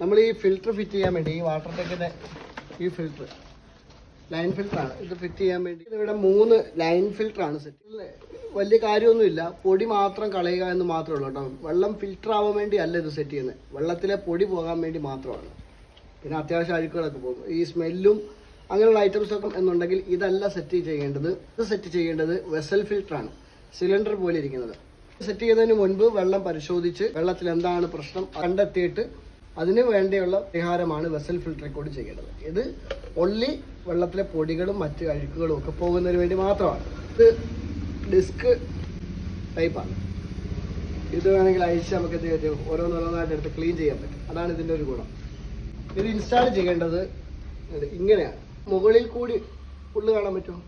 നമ്മൾ ഈ filter fit ചെയ്യാൻ വേണ്ടി ഈ വാട്ടർ ടാങ്കിന്റെ ഈ ഫിൽറ്റർ ലൈൻ ഫിൽറ്ററാണ് ഇത് ഫിറ്റ് ചെയ്യാൻ വേണ്ടി ഇവിടെ മൂന്ന് ലൈൻ ഫിൽറ്ററാണ് സെറ്റ് വലിയ കാര്യമൊന്നുമില്ല. പൊടി മാത്രം കളയുക എന്ന് മാത്രമേ ഉള്ളൂ കേട്ടോ. വെള്ളം ഫിൽറ്റർ ആവാൻ വേണ്ടി അല്ല ഇത് സെറ്റ് ചെയ്യുന്നത്. വെള്ളത്തിലെ പൊടി പോകാൻ വേണ്ടി മാത്രമാണ്. പിന്നെ അത്യാവശ്യം അഴുക്കുകളൊക്കെ പോകും. ഈ സ്മെല്ലും അങ്ങനെയുള്ള ഐറ്റംസ് ഒക്കെ എന്നുണ്ടെങ്കിൽ ഇതല്ല സെറ്റ് ചെയ്യേണ്ടത്. ഇത് സെറ്റ് ചെയ്യേണ്ടത് വെസൽ ഫിൽറ്ററാണ് സിലിണ്ടർ പോലെ ഇരിക്കുന്നത്. സെറ്റ് ചെയ്യുന്നതിന് മുൻപ് വെള്ളം പരിശോധിച്ച് വെള്ളത്തിൽ എന്താണ് പ്രശ്നം കണ്ടെത്തിയിട്ട് അതിന് വേണ്ടിയുള്ള പരിഹാരമാണ് വെസൽ ഫിൽട്ടറിൽ കൂടി ചെയ്യേണ്ടത്. ഇത് ഒള്ളി വെള്ളത്തിലെ പൊടികളും മറ്റ് അഴുക്കുകളും ഒക്കെ പോകുന്നതിന് വേണ്ടി മാത്രമാണ്. ഇത് ഡിസ്ക് ടൈപ്പാണ്. ഇത് വേണമെങ്കിൽ അഴിച്ച് നമുക്ക് എന്ത് ഓരോന്നോരോന്നായിട്ട് എടുത്ത് ക്ലീൻ ചെയ്യാൻ പറ്റും. അതാണ് ഇതിന്റെ ഒരു ഗുണം. ഇത് ഇൻസ്റ്റാൾ ചെയ്യേണ്ടത് ഇങ്ങനെയാണ്. മുകളിൽ കൂടി ഉള്ളു കാണാൻ പറ്റുമോ?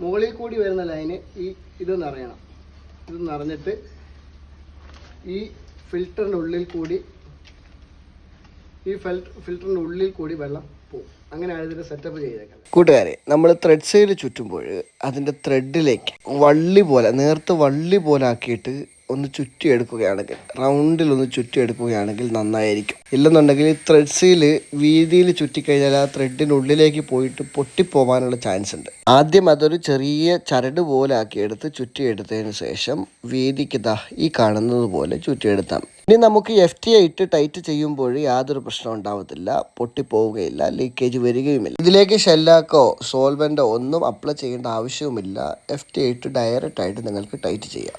മുകളിൽ കൂടി വരുന്ന ലൈന് ഈ ഇത് നിറയണം. ഇത് നിറഞ്ഞിട്ട് ഈ ഫിൽറ്ററിന്റെ ഉള്ളിൽ കൂടി ഈ ഫിൽറ്ററിന്റെ ഉള്ളിൽ കൂടി വെള്ളം പോകും അങ്ങനെയാണ് ഇതിന്റെ സെറ്റപ്പ് ചെയ്തേക്കുന്നത്. കൂട്ടുകാരെ നമ്മൾ ത്രെഡ് സൈഡ് ചുറ്റുമ്പോൾ അതിന്റെ ത്രെഡിലേക്ക് വള്ളി പോലെ നേർത്ത് വള്ളി പോലെ ആക്കിയിട്ട് ഒന്ന് ചുറ്റിയെടുക്കുകയാണെങ്കിൽ റൗണ്ടിൽ ഒന്ന് ചുറ്റിയെടുക്കുകയാണെങ്കിൽ നന്നായിരിക്കും. ഇല്ലെന്നുണ്ടെങ്കിൽ ത്രെഡ്സിൽ വീതിയിൽ ചുറ്റിക്കഴിഞ്ഞാൽ ആ ത്രെഡിനുള്ളിലേക്ക് പോയിട്ട് പൊട്ടിപ്പോവാനുള്ള ചാൻസ് ഉണ്ട്. ആദ്യം അതൊരു ചെറിയ ചരട് പോലെ ആക്കിയെടുത്ത് ചുറ്റിയെടുത്തതിന് ശേഷം വീതിക്ക് ദാ ഈ കാണുന്നത് പോലെ ചുറ്റിയെടുത്താൽ ഇനി നമുക്ക് എഫ് ടി ഇട്ട് ടൈറ്റ് ചെയ്യുമ്പോൾ യാതൊരു പ്രശ്നം ഉണ്ടാവത്തില്ല പൊട്ടിപ്പോവുകയില്ല ലീക്കേജ് വരികയുമില്ല. ഇതിലേക്ക് ഷെല്ലാക്കോ സോൾവെന്റോ ഒന്നും അപ്ലൈ ചെയ്യേണ്ട ആവശ്യവുമില്ല. എഫ് ടി ഇട്ട് ഡയറക്റ്റ് ആയിട്ട് നിങ്ങൾക്ക് ടൈറ്റ് ചെയ്യാം.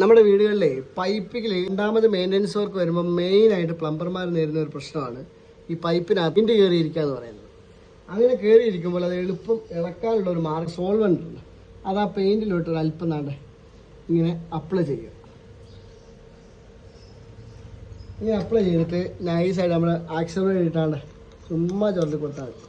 നമ്മുടെ വീടുകളിലെ പൈപ്പിൽ രണ്ടാമത് മെയിന്റനൻസ് വർക്ക് വരുമ്പോൾ മെയിനായിട്ട് പ്ലംബർമാർ നേരിടുന്ന ഒരു പ്രശ്നമാണ് ഈ പൈപ്പിന് അതിന്റെ കയറിയിരിക്കുക എന്ന് പറയുന്നത്. അങ്ങനെ കയറിയിരിക്കുമ്പോൾ അത് എളുപ്പം ഇറക്കാനുള്ള ഒരു മാർഗം സോൾവെന്റ് ഉണ്ട്. അത് ആ പെയിന്റിലോട്ട് ഒരു അല്പം നാണ്ട് ഇങ്ങനെ അപ്ലൈ ചെയ്യുക. ഇങ്ങനെ അപ്ലൈ ചെയ്തിട്ട് നൈസായിട്ട് നമ്മൾ ആക്സിഡന്റ് ഇട്ടാണ്ട് ചുമ്മാ ചുരണ്ടി കൊടുത്താൽ മതി.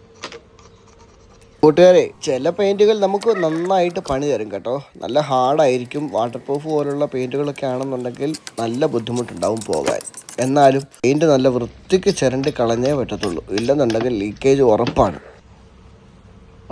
കൂട്ടുകാരെ ചില പെയിന്റുകൾ നമുക്ക് നന്നായിട്ട് പണി തരും കേട്ടോ. നല്ല ഹാർഡായിരിക്കും വാട്ടർ പ്രൂഫ് പോലുള്ള പെയിന്റുകളൊക്കെ ആണെന്നുണ്ടെങ്കിൽ നല്ല ബുദ്ധിമുട്ടുണ്ടാവും പോകാൻ. എന്നാലും പെയിന്റ് നല്ല വൃത്തിക്ക് ചിരണ്ടി കളഞ്ഞേ പറ്റത്തുള്ളൂ. ഇല്ലെന്നുണ്ടെങ്കിൽ ലീക്കേജ് ഉറപ്പാണ്.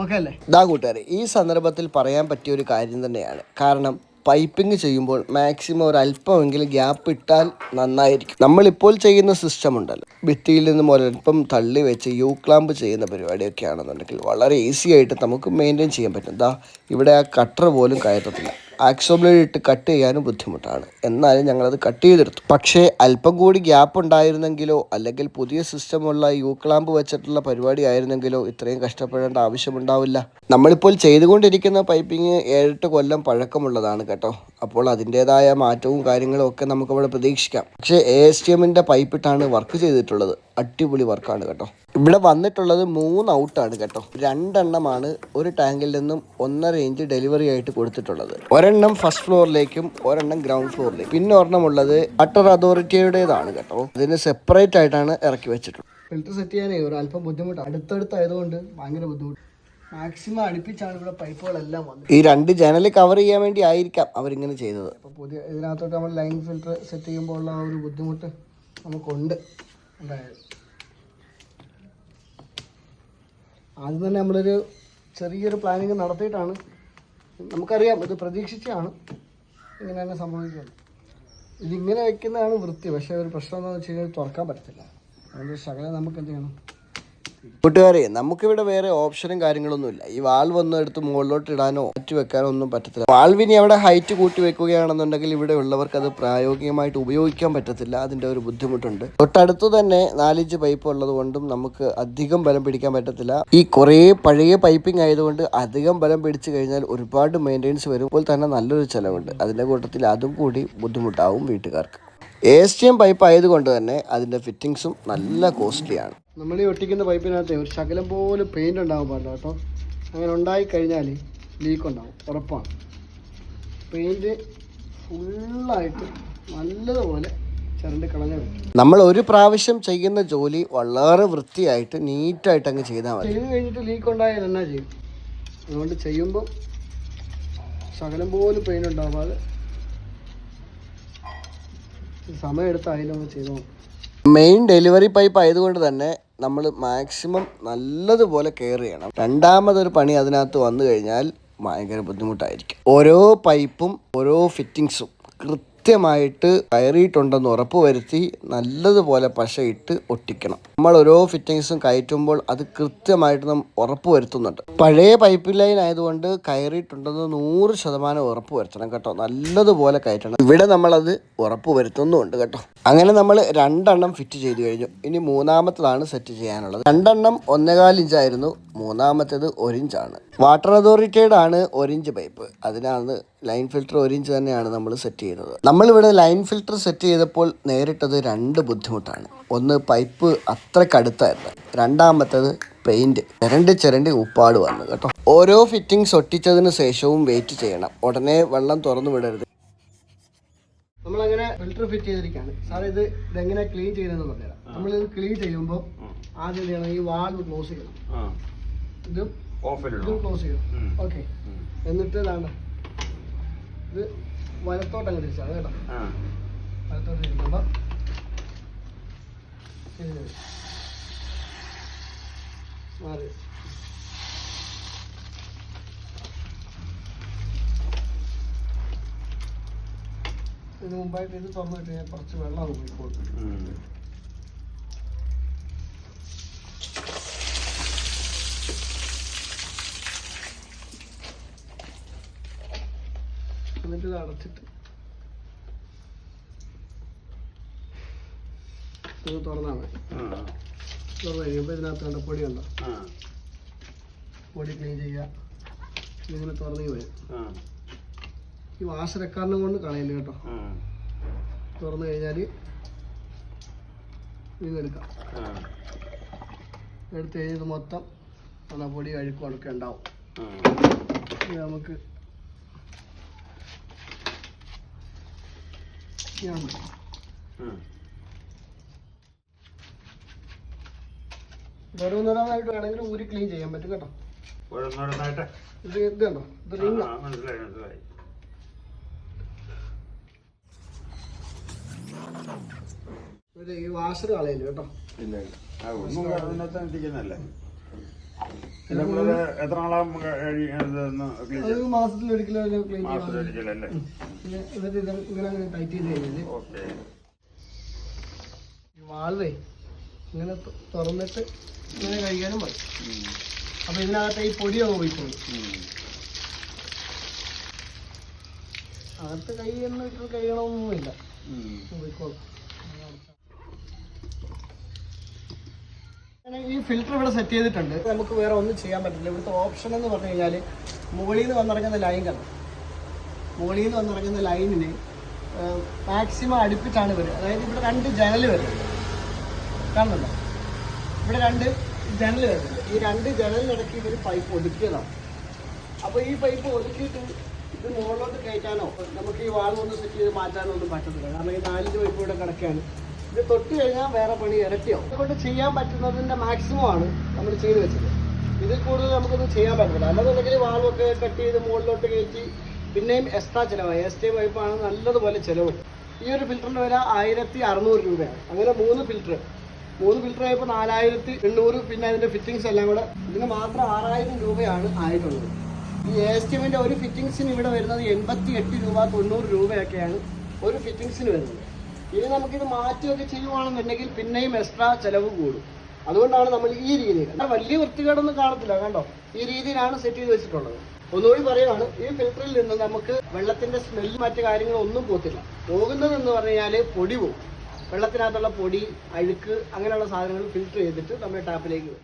ഓക്കെ അല്ലേ? ഇതാ കൂട്ടുകാരെ ഈ സന്ദർഭത്തിൽ പറയാൻ പറ്റിയ ഒരു കാര്യം തന്നെയാണ്. കാരണം പൈപ്പിംഗ് ചെയ്യുമ്പോൾ മാക്സിമം ഒരു അല്പമെങ്കിലും ഗ്യാപ്പ് ഇട്ടാൽ നന്നായിരിക്കും. നമ്മളിപ്പോൾ ചെയ്യുന്ന സിസ്റ്റം ഉണ്ടല്ലോ. ഭിത്തിയിൽ നിന്നും ഒരല്പം തള്ളി വെച്ച് യു ക്ലാമ്പ് ചെയ്യുന്ന പരിപാടിയൊക്കെ ആണെന്നുണ്ടെങ്കിൽ വളരെ ഈസി ആയിട്ട് നമുക്ക് മെയിന്റെയിൻ ചെയ്യാൻ പറ്റും. ദാ ഇവിടെ ആ കട്ടർ പോലും കയറ്റത്തില്ല ആക്സോബ്ലേഡ് ഇട്ട് കട്ട് ചെയ്യാനും ബുദ്ധിമുട്ടാണ്. എന്നാലും ഞങ്ങളത് കട്ട് ചെയ്തെടുത്തു. പക്ഷേ അല്പം കൂടി ഗ്യാപ്പ് ഉണ്ടായിരുന്നെങ്കിലോ അല്ലെങ്കിൽ പുതിയ സിസ്റ്റമുള്ള യു ക്ലാമ്പ് വെച്ചിട്ടുള്ള പരിപാടി ആയിരുന്നെങ്കിലോ ഇത്രയും കഷ്ടപ്പെടേണ്ട ആവശ്യമുണ്ടാവില്ല. നമ്മളിപ്പോൾ ചെയ്തുകൊണ്ടിരിക്കുന്ന പൈപ്പിംഗ് ഏഴെട്ട് കൊല്ലം പഴക്കമുള്ളതാണ് കേട്ടോ. അപ്പോൾ അതിന്റെതായ മാറ്റവും കാര്യങ്ങളും ഒക്കെ നമുക്കവിടെ പ്രതീക്ഷിക്കാം. പക്ഷേ എ എസ് ടി എമ്മിന്റെ പൈപ്പിട്ടാണ് വർക്ക് ചെയ്തിട്ടുള്ളത്. അടിപൊളി വർക്കാണ് കേട്ടോ. ഇവിടെ വന്നിട്ടുള്ളത് മൂന്ന് ഔട്ടാണ് കേട്ടോ. രണ്ടെണ്ണമാണ് ഒരു ടാങ്കിൽ നിന്നും ഒന്നര ഇഞ്ച് ഡെലിവറി ആയിട്ട് കൊടുത്തിട്ടുള്ളത്. ഒരെണ്ണം ഫസ്റ്റ് ഫ്ലോറിലേക്കും ഒരെണ്ണം ഗ്രൗണ്ട് ഫ്ലോറിലേക്കും. പിന്നെ ഒരെണ്ണം ഉള്ളത് വാട്ടർ അതോറിറ്റിയുടേതാണ് കേട്ടോ. ഇതിന് സെപ്പറേറ്റ് ആയിട്ടാണ് ഇറക്കി വെച്ചിട്ടുള്ളത്. ഫിൽറ്റർ സെറ്റ് ചെയ്യാനേ ഒരു അല്പം ബുദ്ധിമുട്ട്. അടുത്തടുത്തായതുകൊണ്ട് ഭയങ്കര ബുദ്ധിമുട്ട്. മാക്സിമം അടുപ്പിച്ചാണ് ഇവിടെ പൈപ്പുകളെല്ലാം വന്നത്. ഈ രണ്ട് ജനൽ കവർ ചെയ്യാൻ വേണ്ടി ആയിരിക്കാം അവരിങ്ങനെ ചെയ്തത്. അപ്പോൾ പുതിയ ഇതിനകത്തോട്ട് നമ്മൾ ലൈൻ ഫിൽറ്റർ സെറ്റ് ചെയ്യുമ്പോൾ ഉള്ള ആ ഒരു ബുദ്ധിമുട്ട് നമുക്കുണ്ട്. എന്തായാലും. ആദ്യം തന്നെ നമ്മളൊരു ചെറിയൊരു പ്ലാനിങ് നടത്തിയിട്ടാണ്. നമുക്കറിയാം ഇത് പ്രതീക്ഷിച്ചാണ് ഇങ്ങനെ തന്നെ സംഭവിക്കുന്നത്. ഇതിങ്ങനെ വെക്കുന്നതാണ് വൃത്തി. പക്ഷേ ഒരു പ്രശ്നം എന്താണെന്ന് വെച്ച് കഴിഞ്ഞാൽ തുറക്കാൻ പറ്റത്തില്ല. അതുകൊണ്ട് ശകലം നമുക്ക് എന്ത് ചെയ്യണം? കൂട്ടുകാരെ നമുക്കിവിടെ വേറെ ഓപ്ഷനും കാര്യങ്ങളൊന്നുമില്ല. ഈ വാൾവ് ഒന്നും എടുത്ത് മുകളിലോട്ട് ഇടാനോ മാറ്റി വെക്കാനോ ഒന്നും പറ്റത്തില്ല. വാൾവിനി അവിടെ ഹൈറ്റ് കൂട്ടി വെക്കുകയാണെന്നുണ്ടെങ്കിൽ ഇവിടെ ഉള്ളവർക്ക് അത് പ്രായോഗികമായിട്ട് ഉപയോഗിക്കാൻ പറ്റത്തില്ല. അതിന്റെ ഒരു ബുദ്ധിമുട്ടുണ്ട്. തൊട്ടടുത്ത് തന്നെ നാലിഞ്ച് പൈപ്പ് ഉള്ളത് കൊണ്ടും നമുക്ക് അധികം ബലം പിടിക്കാൻ പറ്റത്തില്ല. ഈ കുറേ പഴയ പൈപ്പിംഗ് ആയതുകൊണ്ട് അധികം ബലം പിടിച്ചു കഴിഞ്ഞാൽ ഒരുപാട് മെയിന്റെനൻസ് വരുമ്പോൾ തന്നെ നല്ലൊരു ചിലവുണ്ട്. അതിന്റെ കൂട്ടത്തിൽ അതും കൂടി ബുദ്ധിമുട്ടാവും വീട്ടുകാർക്ക്. A S T M pipe ആയതുകൊണ്ട് തന്നെ അതിന്റെ ഫിറ്റിങ്സും നല്ല കോസ്റ്റ്ലിയാണ്. നമ്മൾ ഈ ഒട്ടിക്കുന്ന പൈപ്പിനകത്ത് ഒരു ശകലം പോലെ പെയിന്റ് ഉണ്ടാകാൻ പാടില്ല കേട്ടോ. അങ്ങനെ ഉണ്ടായി കഴിഞ്ഞാൽ ലീക്ക് ഉണ്ടാവും ഉറപ്പാണ്. പെയിന്റ് ഫുള്ളായിട്ട് നല്ലതുപോലെ നമ്മൾ ഒരു പ്രാവശ്യം ചെയ്യുന്ന ജോലി വളരെ വൃത്തിയായിട്ട് നീറ്റായിട്ട് അങ്ങ് ചെയ്താൽ മതി. ചെയ്ത് കഴിഞ്ഞിട്ട് ലീക്ക് ഉണ്ടായാൽ എന്നാ ചെയ്യും? അതുകൊണ്ട് ചെയ്യുമ്പോൾ ശകലം പോലും പെയിൻ ഉണ്ടാവാതെ സമയം എടുത്തായാലും ചെയ്തോ മെയിൻ ഡെലിവറി പൈപ്പ് ആയതുകൊണ്ട് തന്നെ നമ്മൾ മാക്സിമം നല്ലതുപോലെ കെയർ ചെയ്യണം. രണ്ടാമതൊരു പണി അതിനകത്ത് വന്നു കഴിഞ്ഞാൽ ഭയങ്കര ബുദ്ധിമുട്ടായിരിക്കും. ഓരോ പൈപ്പും ഓരോ ഫിറ്റിങ്സും കൃത്യമായിട്ട് കയറിയിട്ടുണ്ടെന്ന് ഉറപ്പുവരുത്തി നല്ലതുപോലെ പശയിട്ട് ഒട്ടിക്കണം. നമ്മൾ ഓരോ ഫിറ്റിങ്സും കയറ്റുമ്പോൾ അത് കൃത്യമായിട്ട് നാം ഉറപ്പ് വരുത്തുന്നുണ്ട് പഴയ പൈപ്പ് ലൈൻ ആയതുകൊണ്ട് കയറിയിട്ടുണ്ടെന്ന് നൂറ് ശതമാനം ഉറപ്പ് വരുത്തണം കേട്ടോ. നല്ലതുപോലെ കയറ്റണം. ഇവിടെ നമ്മളത് ഉറപ്പ് വരുത്തുന്നുമുണ്ട് കേട്ടോ. അങ്ങനെ നമ്മൾ രണ്ടെണ്ണം ഫിറ്റ് ചെയ്ത് കഴിഞ്ഞു. ഇനി മൂന്നാമത്തതാണ് സെറ്റ് ചെയ്യാനുള്ളത്. രണ്ടെണ്ണം ഒന്നേകാൽ ഇഞ്ചായിരുന്നു. മൂന്നാമത്തേത് ഒരിഞ്ചാണ് വാട്ടർ അതോറിറ്റിയുടെ ആണ് ഒരിഞ്ച് ഇഞ്ച് പൈപ്പ് അതിനാണ് ലൈൻ ഫിൽറ്റർ ഒരിഞ്ച് ഇഞ്ച് തന്നെയാണ് നമ്മൾ സെറ്റ് ചെയ്യുന്നത്. നമ്മളിവിടെ ലൈൻ ഫിൽറ്റർ സെറ്റ് ചെയ്തപ്പോൾ നേരിട്ടത് രണ്ട് ബുദ്ധിമുട്ടാണ്. ഒന്ന് പൈപ്പ് അത്രക്കടുത്തായിരുന്നു രണ്ടാമത്തേത് പെയിന്റ് ചിരണ്ട് ചിരണ്ട് ഉപ്പാട് വന്നു കേട്ടോ. ഓരോ ഫിറ്റിംഗ്സ് ഒട്ടിച്ചതിന് ശേഷവും വെയിറ്റ് ചെയ്യണം. ഉടനെ വെള്ളം തുറന്നു വിടരുത്. നമ്മളങ്ങനെ ഫിൽറ്റർ ഫിറ്റ് ചെയ്തിരിക്കുകയാണ് സാർ ഇത് ഇതെങ്ങനെ ക്ലീൻ ചെയ്യുന്നതെന്ന് പറഞ്ഞുതരാം. ഇത് ക്ലീൻ ചെയ്യുമ്പോൾ ആദ്യം ചെയ്യണം? ഈ വാൾവ് ക്ലോസ് ചെയ്യണം. ഇതും ഇതും ക്ലോസ് ചെയ്യണം. ഓക്കെ എന്നിട്ട് ഇതാണ്. ഇത് വലത്തോട്ട് അങ്ങ് തിരിച്ചാണ് കേട്ടോ. വലത്തോട്ട് തിരിക്കുമ്പോൾ മാറി. ഇതിന് മുമ്പായിട്ട് ഇത് തുറന്നിട്ട് ഞാൻ കുറച്ച് വെള്ളം പോയി പോയിക്കോളും ഇത് അടച്ചിട്ട് ഇത് തുറന്നാണ് തുറന്നു കഴിയുമ്പോൾ ഇതിനകത്ത് കണ്ട പൊടി ഉണ്ടോ? പൊടി ക്ലീൻ ചെയ്യുക ഇതിങ്ങനെ തുറന്നു വരും. ഈ വാശരക്കാരനെ കൊണ്ട് കളയില്ല കേട്ടോ? തുറന്നു കഴിഞ്ഞാൽ ഇതെടുക്കാം എടുത്തു കഴിഞ്ഞത് മൊത്തം നല്ല പൊടി അഴുക്കും അടക്കം ഉണ്ടാവും. നമുക്ക് ചെയ്യാൻ പറ്റും ഓരോന്നോരോന്നായിട്ട് വേണമെങ്കിൽ ഊരി ക്ലീൻ ചെയ്യാൻ പറ്റും കേട്ടോ. ഓരോന്നോരോന്നായിട്ട്. ഇത് ഇത് കണ്ടോ? ഇത് റിംഗ് മനസ്സിലായി മനസ്സിലായി. ഈ വാഷർ കളയില്ല കേട്ടോ? ഇല്ല ഇല്ല. ആ ഒന്നും അതിനകത്ത് ഇരിക്കുന്നല്ലേ എത്ര നാളാകും ക്ലീൻ മാസത്തിലൊരിക്കലല്ലേ എന്നിട്ട് ഇത് ഇങ്ങനെ അങ്ങനെ ടൈറ്റ് ചെയ്ത് കഴിഞ്ഞാൽ ഓക്കെ. ഈ വാൾവേ ഇങ്ങനെ തു- തുറന്നിട്ട് ഇങ്ങനെ കഴിക്കാനും മതി അപ്പൊ ഇതിനകത്ത് ഈ പൊടി അങ്ങ് പോയിക്കോളും അകത്ത് കൈ എന്ന് ഇട്ട് കഴിയണമെന്നൊന്നുമില്ല പോയിക്കോളും അങ്ങനെ ഈ ഫിൽറ്റർ ഇവിടെ സെറ്റ് ചെയ്തിട്ടുണ്ട്. നമുക്ക് വേറെ ഒന്നും ചെയ്യാൻ പറ്റില്ല ഇവിടുത്തെ ഓപ്ഷൻ എന്ന് പറഞ്ഞു കഴിഞ്ഞാൽ മുകളിൽ നിന്ന് വന്നിറങ്ങുന്ന ലൈൻ കണ്ടോ? മുകളിൽ നിന്ന് വന്നിറങ്ങുന്ന ലൈനിന് മാക്സിമം അടുപ്പിച്ചാണ് വരിക. അതായത് ഇവിടെ രണ്ട് ജനൽ വരുന്നുണ്ട് കാണുന്നുണ്ടോ? ഇവിടെ രണ്ട് ജനൽ വരുന്നുണ്ട് ഈ രണ്ട് ജനലിനിടയ്ക്ക് ഇവർ പൈപ്പ് ഒതുക്കിയതാണ്. അപ്പോൾ ഈ പൈപ്പ് ഒതുക്കിയിട്ട് ഇത് മുകളിലോട്ട് കയറ്റാനോ നമുക്ക് ഈ വാൾ ഒന്ന് സെറ്റ് ചെയ്ത് മാറ്റാനോ ഒന്നും പറ്റത്തില്ല. കാരണം ഈ നാലഞ്ച് പൈപ്പ് ഇവിടെ കിടക്കുകയാണ്. ഇത് തൊട്ട് കഴിഞ്ഞാൽ വേറെ പണി ഇരട്ടിയോ അതുകൊണ്ട് ചെയ്യാൻ പറ്റുന്നതിന്റെ മാക്സിമം ആണ് നമ്മൾ ചെയ്ത് വെച്ചത്. ഇതിൽ കൂടുതൽ നമുക്കൊന്നും ചെയ്യാൻ പറ്റില്ല അല്ലാന്നുണ്ടെങ്കിൽ വാൾവൊക്കെ കട്ട് ചെയ്ത് മുകളിലോട്ട് കയറ്റി പിന്നെയും എക്സ്ട്രാ ചിലവായി. എസ് ടി പൈപ്പാണ് നല്ലതുപോലെ ചിലവ്. ഈ ഒരു ഫിൽറ്ററിന് വില ആയിരത്തി അറുന്നൂറ് രൂപയാണ്. അങ്ങനെ മൂന്ന് ഫിൽറ്റർ മൂന്ന് ഫിൽറ്റർ ആയപ്പോൾ നാലായിരത്തി എണ്ണൂറ്. പിന്നെ അതിന്റെ ഫിറ്റിങ്സ് എല്ലാം കൂടെ. ഇതിന് മാത്രം ആറായിരം രൂപയാണ് ആയിട്ടുള്ളത്. ഈ എസ് ടിമിന്റെ ഒരു ഫിറ്റിങ്സിന് ഇവിടെ വരുന്നത് എൺപത്തി എട്ട് രൂപ തൊണ്ണൂറ് രൂപയൊക്കെയാണ് ഒരു ഫിറ്റിങ്സിന് വരുന്നത്. ഇനി നമുക്കിത് മാറ്റുകയൊക്കെ ചെയ്യുവാണെന്നുണ്ടെങ്കിൽ പിന്നെയും എക്സ്ട്രാ ചെലവ് കൂടും. അതുകൊണ്ടാണ് നമ്മൾ ഈ രീതിയിൽ വലിയ വൃത്തികേടൊന്നും കാണത്തില്ല കണ്ടോ? ഈ രീതിയിലാണ് സെറ്റ് ചെയ്ത് വെച്ചിട്ടുള്ളത്. ഒന്നുകൂടി പറയുകയാണ് ഈ ഫിൽറ്ററിൽ നിന്ന് നമുക്ക് വെള്ളത്തിന്റെ സ്മെല്ല് മറ്റു കാര്യങ്ങളൊന്നും പോത്തില്ല പോകുന്നത് എന്ന് പറഞ്ഞാൽ പൊടി പോകും വെള്ളത്തിനകത്തുള്ള പൊടി അഴുക്ക് അങ്ങനെയുള്ള സാധനങ്ങൾ ഫിൽറ്റർ ചെയ്തിട്ട് നമ്മുടെ ടാപ്പിലേക്ക് വരും.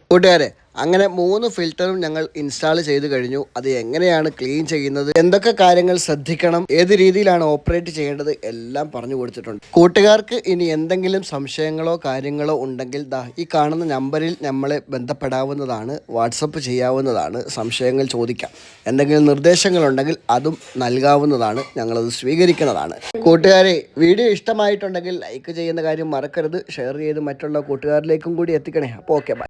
അങ്ങനെ മൂന്ന് ഫിൽറ്ററും ഞങ്ങൾ ഇൻസ്റ്റാൾ ചെയ്ത് കഴിഞ്ഞു. അത് എങ്ങനെയാണ് ക്ലീൻ ചെയ്യുന്നത്? എന്തൊക്കെ കാര്യങ്ങൾ ശ്രദ്ധിക്കണം? ഏത് രീതിയിലാണ് ഓപ്പറേറ്റ് ചെയ്യേണ്ടത്? എല്ലാം പറഞ്ഞു കൊടുത്തിട്ടുണ്ട്. കൂട്ടുകാർക്ക് ഇനി എന്തെങ്കിലും സംശയങ്ങളോ കാര്യങ്ങളോ ഉണ്ടെങ്കിൽ ദാ ഈ കാണുന്ന നമ്പറിൽ നമ്മളെ ബന്ധപ്പെടാവുന്നതാണ് വാട്സപ്പ് ചെയ്യാവുന്നതാണ് സംശയങ്ങൾ ചോദിക്കാം. എന്തെങ്കിലും നിർദ്ദേശങ്ങളുണ്ടെങ്കിൽ അതും നൽകാവുന്നതാണ് ഞങ്ങളത് സ്വീകരിക്കുന്നതാണ്. കൂട്ടുകാരെ വീഡിയോ ഇഷ്ടമായിട്ടുണ്ടെങ്കിൽ ലൈക്ക് ചെയ്യുന്ന കാര്യം മറക്കരുത്. ഷെയർ ചെയ്ത് മറ്റുള്ള കൂട്ടുകാരിലേക്കും കൂടി എത്തിക്കണേ. അപ്പോൾ ഓക്കെ ബൈ